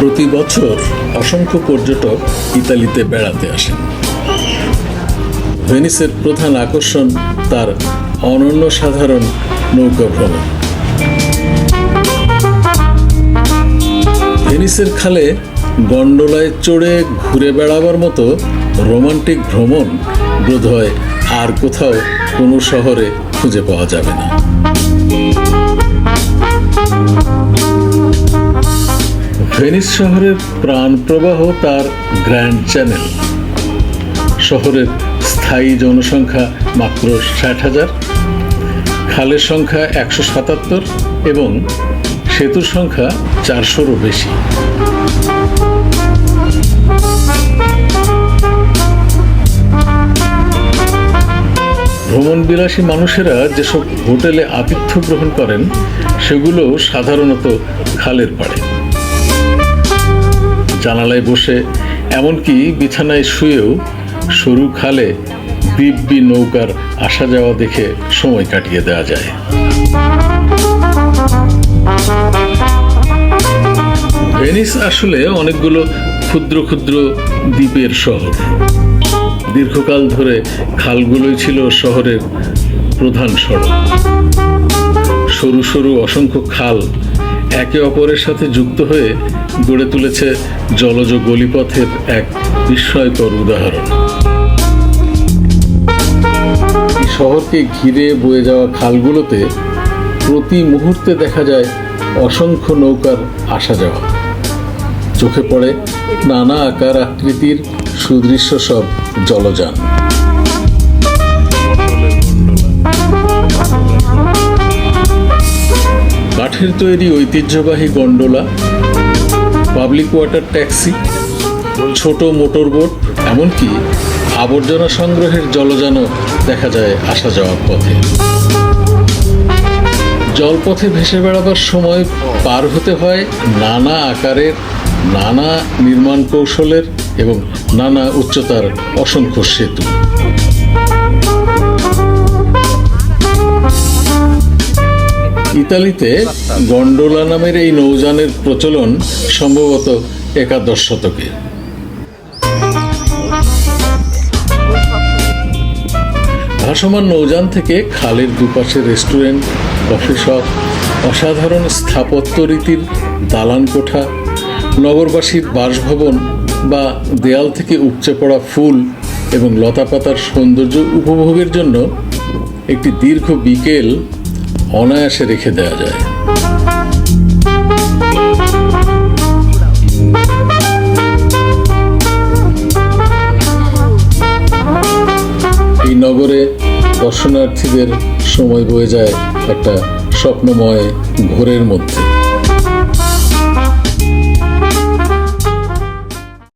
প্রতি বছর অসংখ্য পর্যটক ইতালিতে বেড়াতে আসেন। ভেনিসের প্রধান আকর্ষণ তার অনন্য সাধারণ নৌকা ভ্রমণ। ভেনিসের খালে গন্ডোলায় চড়ে ঘুরে বেড়াবার মতো রোমান্টিক ভ্রমণ বোধহয় আর কোথাও কোনো শহরে খুঁজে পাওয়া যাবে না। ভেনিস শহরের প্রাণপ্রবাহ তার গ্র্যান্ড চ্যানেল। শহরের স্থায়ী জনসংখ্যা মাত্র ষাট হাজার, খালের সংখ্যা একশো সাতাত্তর এবং সেতুর সংখ্যা চারশোরও বেশি। ভ্রমণ বিলাসী মানুষেরা যেসব হোটেলে আতিথ্য গ্রহণ করেন, সেগুলো সাধারণত খালের পাড়ে। জানালায় বসে, এমনকি বিছানায় শুয়েও সরু খালে দিব্যি নৌকার আসা যাওয়া দেখে সময় কাটিয়ে দেওয়া যায়। ভেনিস আসলে অনেকগুলো ক্ষুদ্র ক্ষুদ্র দ্বীপের শহর। দীর্ঘকাল ধরে খালগুলোই ছিল শহরের প্রধান সড়ক। সরু সরু অসংখ্য খাল একে অপরের সাথে যুক্ত হয়ে গড়ে তুলেছে জলজ গলিপথের এক বিস্ময়কর উদাহরণ। শহরকে ঘিরে বয়ে যাওয়া খালগুলোতে প্রতি মুহূর্তে দেখা যায় অসংখ্য নৌকার আসা যাওয়া। চোখে পড়ে নানা আকার আকৃতির সুদৃশ্য সব জলযান। কাঠের তৈরি ঐতিহ্যবাহী গন্ডোলা পাবলিক ওয়াটার ট্যাক্সি ছোট মোটর বোট এমনকি আবর্জনা সংগ্রহের জলযানও দেখা যায় আসা যাওয়ার পথে। জলপথে ভেসে বেড়াবার সময় পার হতে হয় নানা আকারের, নানা নির্মাণ কৌশলের এবং নানা উচ্চতার অসংখ্য সেতু। ইতালিতে গন্ডোলা নামের এই নৌযানের প্রচলন সম্ভবত একাদশ শতকে। ভাসমান নৌযান থেকে খালের দুপাশে রেস্টুরেন্ট, কফি শপ, অসাধারণ স্থাপত্য রীতির দালান কোঠা, নগরবাসীর বাসভবন বা দেয়াল থেকে উপচে পড়া ফুল এবং লতাপাতার সৌন্দর্য উপভোগের জন্য একটি দীর্ঘ বিকেল অনায়াসে রেখে দেওয়া যায়। এই নগরে দর্শনার্থীদের সময় বয়ে যায় একটা স্বপ্নময় ঘোরের মধ্যে।